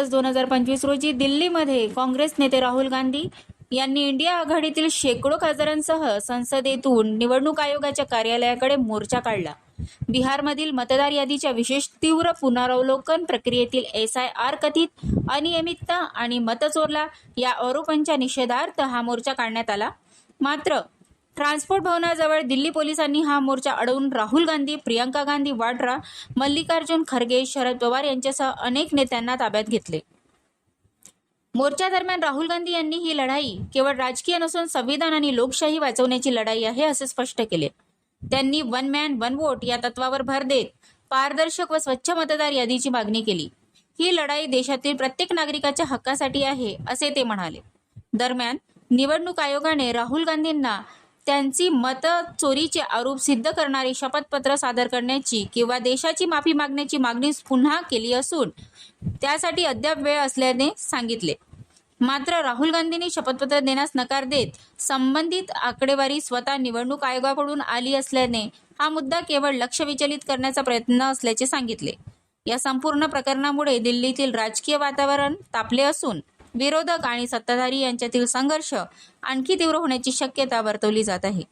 August दोन हजार पंचवीस रोजी दिल्लीमध्ये काँग्रेस नेते राहुल गांधी यांनी इंडिया आघाडीतील शेकडो खासदारांसह संसदेतून निवडणूक आयोगाच्या कार्यालयाकडे मोर्चा काढला. बिहारमधील मतदार यादीच्या विशेष तीव्र पुनरावलोकन प्रक्रियेतील एस आय आर कथित अनियमितता आणि मतचोरला या आरोपांच्या निषेधार्थ हा मोर्चा काढण्यात आला. मात्र ट्रान्सपोर्ट भवनाजवळ दिल्ली पोलिसांनी हा मोर्चा अडवून राहुल गांधी प्रियंका गांधी वाड्रा मल्लिकार्जुन खरगे शरद पवार यांच्यासह अनेक नेत्यांना ताब्यात घेतले. मोर्चा दरम्यान राहुल गांधी यांनी ही लढाई केवळ राजकीय नसून संविधान आणि लोकशाही वाचवण्याची लढाई आहे असे स्पष्ट केले. त्यांनी वन मॅन वन वोट या तत्वावर भर देत पारदर्शक व स्वच्छ मतदार यादीची मागणी केली. ही लढाई देशातील प्रत्येक नागरिकाच्या हक्कासाठी आहे असे ते म्हणाले. दरम्यान निवडणूक आयोगाने राहुल गांधींना त्यांची मतं चोरीचे आरोप सिद्ध करणारे शपथपत्र सादर करण्याची किंवा देशाची माफी मागण्याची मागणी पुन्हा केली असून त्यासाठी अद्याप वेळ असल्याने सांगितले. मात्र राहुल गांधींनी शपथपत्र देण्यास नकार देत संबंधित आकडेवारी स्वतः निवडणूक आयोगाकडून आली असल्याने हा मुद्दा केवळ लक्ष विचलित करण्याचा प्रयत्न असल्याचे सांगितले. या संपूर्ण प्रकरणामुळे दिल्लीतील राजकीय वातावरण तापले असून विरोधक आणि सत्ताधारी यांच्यातील संघर्ष आणखी तीव्र होण्याची शक्यता वर्तवली जात आहे.